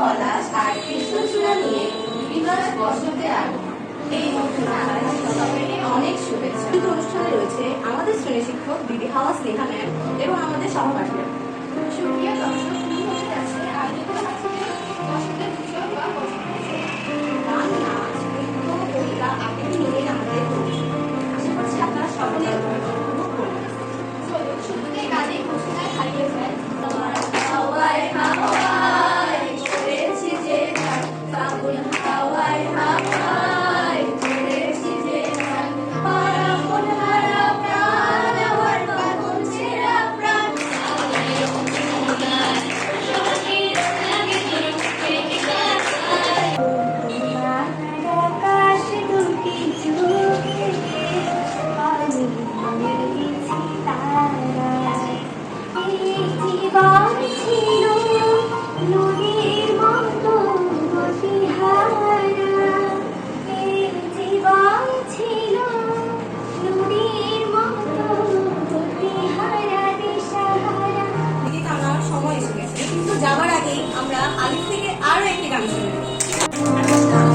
পলাশ আর কৃষ্ণচূড়া নিয়ে বিভাস বসন্তে আগমন এই অনুষ্ঠানে সবাইকে অনেক শুভেচ্ছা। অনুষ্ঠানে রয়েছে আমাদের শ্রেণি শিক্ষক দিদি হাওয়া স্নেহা ম্যাম এবং আগেই আমরা আলিফ থেকে আরও একটি গান শুনব।